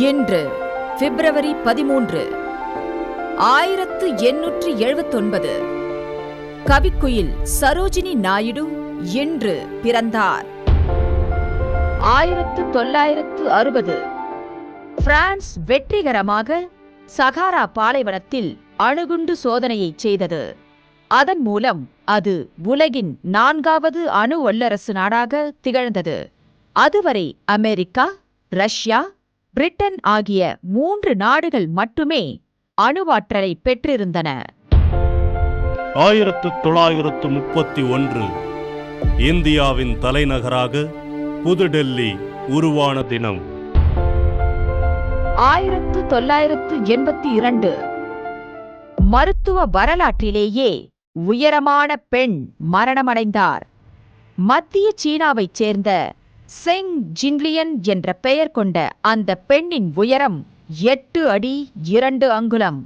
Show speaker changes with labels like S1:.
S1: இன்று பிப்ரவரி பதிமூன்று ஆயிரத்து எண்ணூற்று எழுபத்தொன்பது கவிக்குயில் சரோஜினி நாயுடு இன்று பிறந்தார். ஆயிரத்து தொள்ளாயிரத்து அறுபது பிரான்ஸ் வெற்றிகரமாக சகாரா பாலைவனத்தில் அணுகுண்டு சோதனையை செய்தது. அதன் மூலம் அது உலகின் நான்காவது அணு வல்லரசு நாடாக திகழ்ந்தது. அதுவரை அமெரிக்கா ரஷ்யா பிரிட்டன் ஆகிய மூன்று நாடுகள் மட்டுமே அணுவாற்றலை பெற்றிருந்தன.
S2: ஆயிரத்து தொள்ளாயிரத்து முப்பத்தி ஒன்று இந்தியாவின் தலைநகராக புதுடெல்லி உருவான தினம்.
S1: ஆயிரத்து தொள்ளாயிரத்து எண்பத்தி இரண்டு மருத்துவ வரலாற்றிலேயே உயரமான பெண் மரணமடைந்தார். மத்திய சீனாவைச் சேர்ந்த செங் ஜின்லியன் என்ற பெயர் கொண்ட அந்த பெண்ணின் உயரம் எட்டு அடி இரண்டு அங்குலம்.